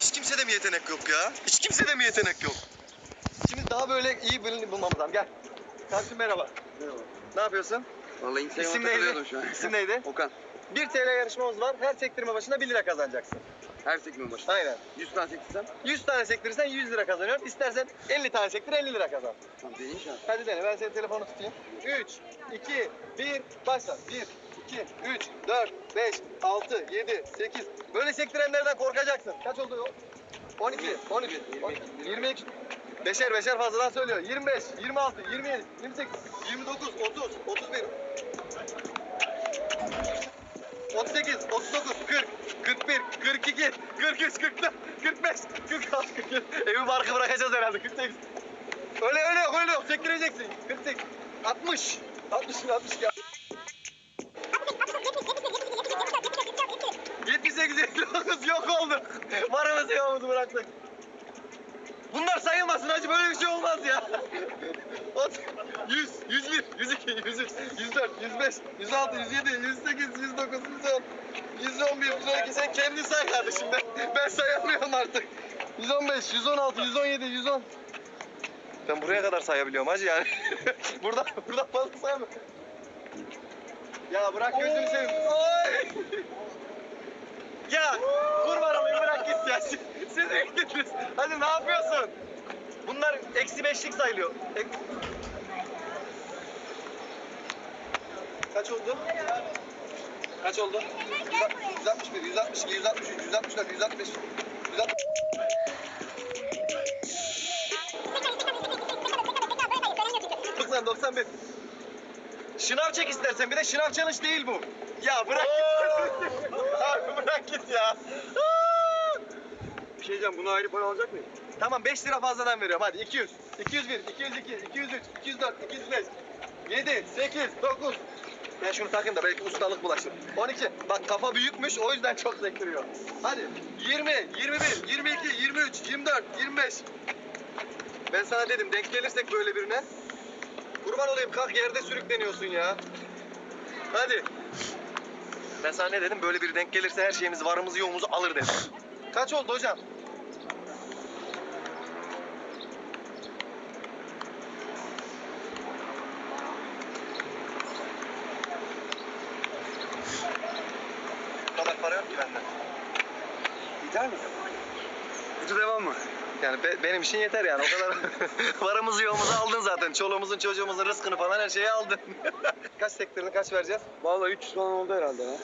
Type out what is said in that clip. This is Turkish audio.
Hiç kimsede mi yetenek yok ya? Hiç kimsede mi yetenek yok? Şimdi daha böyle iyi birini bulmamız lazım. Gel. Kardeşim merhaba. Merhaba. Ne yapıyorsun? Vallahi Instagram'a İsim takılıyordum neydi? şu an. İsim neydi? Okan. 1 TL yarışmamız var. Her sektirme başına 1 lira kazanacaksın. Her sekme başına. Aynen. 100 tane sektirsem 100 tane sektirirsen 100 lira kazanıyorsun. İstersen 50 tane sektir 50 lira kazan. tamam deneyim şu an. Hadi dene ben senin telefonu tutayım. 3, 2, 1, başla. 1, 2, 3, 4, 5, 6, 7, 8. Böyle sektirenlerden korkacaksın. Kaç oldu o? 12, 13, 22. Beşer beşer fazladan söylüyor. 25, 26, 27, 28, 29, 30, 31. 38, 39, 40, 41, 42, 43, 44, 45, 46, 47. Evi barkı bırakacağız herhalde. 48. Öyle öyle yok öyle yok. Sektireceksin. 48, 60, 60, 60 ya. 78, 59 yok oldu. Varımızı yoğumuzu bıraktık. Bunlar sayılmasın hacı böyle bir şey olmaz ya. Ot- 100, 101, 102, 103, 104, 105, 106, 107, 108, 109, 110, 111, 112 sen kendin say kardeşim ben, ben sayamıyorum artık. 115, 116, 117, 110. Ben buraya kadar sayabiliyorum hacı yani. burada burada fazla sayamıyorum. Ya bırak gözünü seveyim. Ya kurban olayım bırak git ya. Siz, siz de gittiniz. Hadi ne yapıyorsun? Bunlar eksi beşlik sayılıyor. Ek- Kaç oldu? Kaç oldu? 161, 162, 163, 164, 165, 160. 90, 91. Şınav çek istersen bir de şınav challenge değil bu. Ya bırak git. Ya. Bir şey diyeceğim bunu ayrı para alacak mıyım? Tamam 5 lira fazladan veriyorum hadi 200. 201, 202, 203, 204, 205, 7, 8, 9. Ben şunu takayım da belki ustalık bulaşır. 12. Bak kafa büyükmüş o yüzden çok sektiriyor. Hadi 20, 21, 22, 23, 24, 25. Ben sana dedim denk gelirsek böyle birine. Kurban olayım kalk yerde sürükleniyorsun ya. Hadi. Ben sana ne dedim böyle biri denk gelirse her şeyimiz varımızı yoğumuzu alır dedim. Kaç oldu hocam? Bu kadar para yok ki bende. Gider mi? Kutu devam mı? Yani be- benim için yeter yani o kadar. Varımızı yoğumuzu aldın zaten. Çoluğumuzun çocuğumuzun rızkını falan her şeyi aldın. kaç sektirini kaç vereceğiz? Vallahi 300 falan oldu herhalde ya.